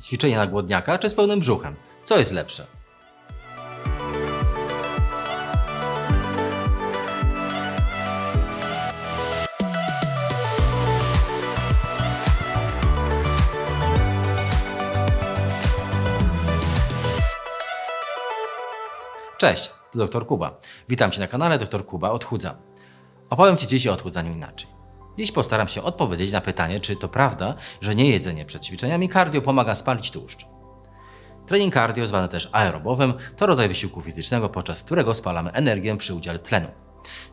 Ćwiczenie na głodniaka czy z pełnym brzuchem? Co jest lepsze? Cześć, to dr Kuba. Witam Cię na kanale Dr Kuba Odchudza. Opowiem Ci dziś o odchudzaniu inaczej. Dziś postaram się odpowiedzieć na pytanie, czy to prawda, że niejedzenie przed ćwiczeniami cardio pomaga spalić tłuszcz. Trening cardio, zwany też aerobowym, to rodzaj wysiłku fizycznego, podczas którego spalamy energię przy udziale tlenu.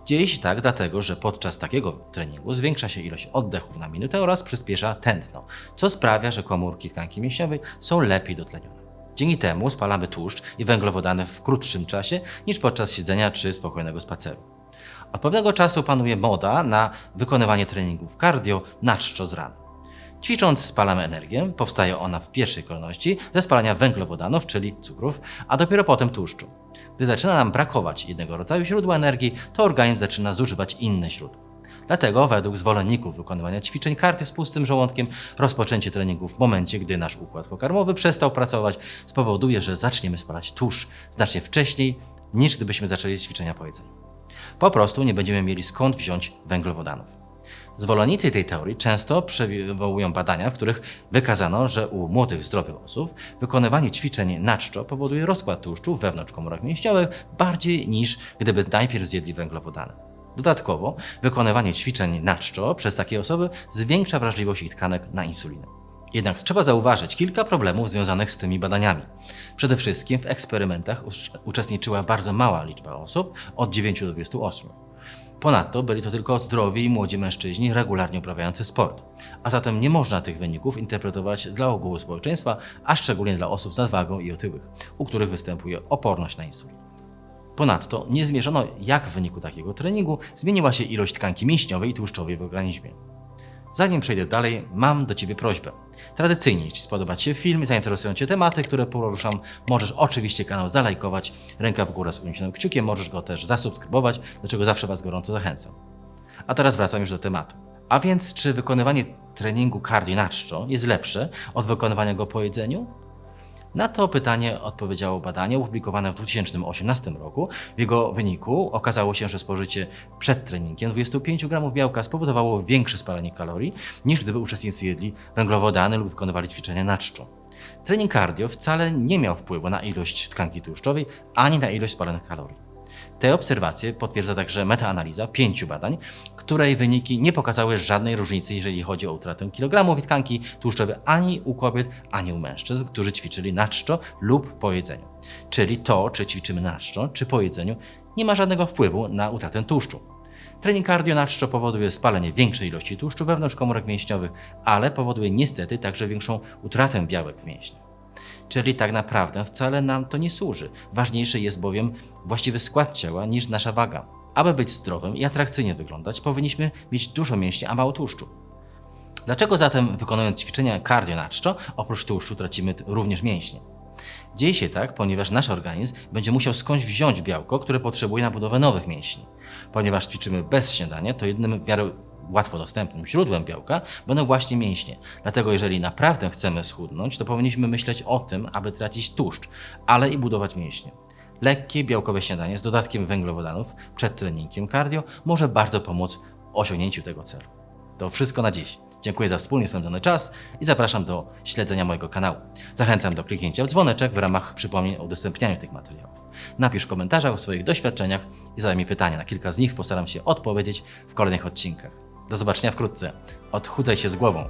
Dzieje się tak dlatego, że podczas takiego treningu zwiększa się ilość oddechów na minutę oraz przyspiesza tętno, co sprawia, że komórki tkanki mięśniowej są lepiej dotlenione. Dzięki temu spalamy tłuszcz i węglowodany w krótszym czasie niż podczas siedzenia czy spokojnego spaceru. Od pewnego czasu panuje moda na wykonywanie treningów cardio na czczo z rana. Ćwicząc spalamy energię, powstaje ona w pierwszej kolejności ze spalania węglowodanów, czyli cukrów, a dopiero potem tłuszczu. Gdy zaczyna nam brakować jednego rodzaju źródła energii, to organizm zaczyna zużywać inne źródła. Dlatego według zwolenników wykonywania ćwiczeń cardio z pustym żołądkiem, rozpoczęcie treningu w momencie, gdy nasz układ pokarmowy przestał pracować, spowoduje, że zaczniemy spalać tłuszcz znacznie wcześniej, niż gdybyśmy zaczęli ćwiczenia po jedzeniu. Po prostu nie będziemy mieli skąd wziąć węglowodanów. Zwolennicy tej teorii często przywołują badania, w których wykazano, że u młodych, zdrowych osób wykonywanie ćwiczeń na czczo powoduje rozkład tłuszczu wewnątrz komórek mięśniowych bardziej niż gdyby najpierw zjedli węglowodany. Dodatkowo, wykonywanie ćwiczeń na czczo przez takie osoby zwiększa wrażliwość ich tkanek na insulinę. Jednak trzeba zauważyć kilka problemów związanych z tymi badaniami. Przede wszystkim w eksperymentach ucz- uczestniczyła bardzo mała liczba osób, od 9 do 28. Ponadto byli to tylko zdrowi i młodzi mężczyźni regularnie uprawiający sport. A zatem nie można tych wyników interpretować dla ogółu społeczeństwa, a szczególnie dla osób z nadwagą i otyłych, u których występuje oporność na insulinę. Ponadto nie zmierzono, jak w wyniku takiego treningu zmieniła się ilość tkanki mięśniowej i tłuszczowej w organizmie. Zanim przejdę dalej, mam do Ciebie prośbę. Tradycyjnie, jeśli spodoba Ci się film i zainteresują Cię tematy, które poruszam, możesz oczywiście kanał zalajkować, ręka w górę z uniesionym kciukiem, możesz go też zasubskrybować, do czego zawsze Was gorąco zachęcam. A teraz wracam już do tematu. A więc, czy wykonywanie treningu cardio na czczo jest lepsze od wykonywania go po jedzeniu? Na to pytanie odpowiedziało badanie opublikowane w 2018 roku. W jego wyniku okazało się, że spożycie przed treningiem 25 gramów białka spowodowało większe spalanie kalorii, niż gdyby uczestnicy jedli węglowodany lub wykonywali ćwiczenia na czczo. Trening cardio wcale nie miał wpływu na ilość tkanki tłuszczowej ani na ilość spalonych kalorii. Te obserwacje potwierdza także metaanaliza pięciu badań, której wyniki nie pokazały żadnej różnicy, jeżeli chodzi o utratę kilogramów tkanki tłuszczowej ani u kobiet, ani u mężczyzn, którzy ćwiczyli na czczo lub po jedzeniu. Czyli to, czy ćwiczymy na czczo, czy po jedzeniu, nie ma żadnego wpływu na utratę tłuszczu. Trening cardio na czczo powoduje spalenie większej ilości tłuszczu wewnątrz komórek mięśniowych, ale powoduje niestety także większą utratę białek w mięśniach. Czyli tak naprawdę wcale nam to nie służy. Ważniejszy jest bowiem właściwy skład ciała niż nasza waga. Aby być zdrowym i atrakcyjnie wyglądać, powinniśmy mieć dużo mięśni, a mało tłuszczu. Dlaczego zatem wykonując ćwiczenia cardio na czczo, oprócz tłuszczu tracimy również mięśnie? Dzieje się tak, ponieważ nasz organizm będzie musiał skądś wziąć białko, które potrzebuje na budowę nowych mięśni. Ponieważ ćwiczymy bez śniadania, to jedynym w miarę łatwo dostępnym źródłem białka będą właśnie mięśnie. Dlatego jeżeli naprawdę chcemy schudnąć, to powinniśmy myśleć o tym, aby tracić tłuszcz, ale i budować mięśnie. Lekkie białkowe śniadanie z dodatkiem węglowodanów przed treningiem cardio może bardzo pomóc w osiągnięciu tego celu. To wszystko na dziś. Dziękuję za wspólnie spędzony czas i zapraszam do śledzenia mojego kanału. Zachęcam do kliknięcia w dzwoneczek w ramach przypomnień o udostępnianiu tych materiałów. Napisz w komentarzach o swoich doświadczeniach i zadaj mi pytania. Na kilka z nich postaram się odpowiedzieć w kolejnych odcinkach. Do zobaczenia wkrótce. Odchudzaj się z głową.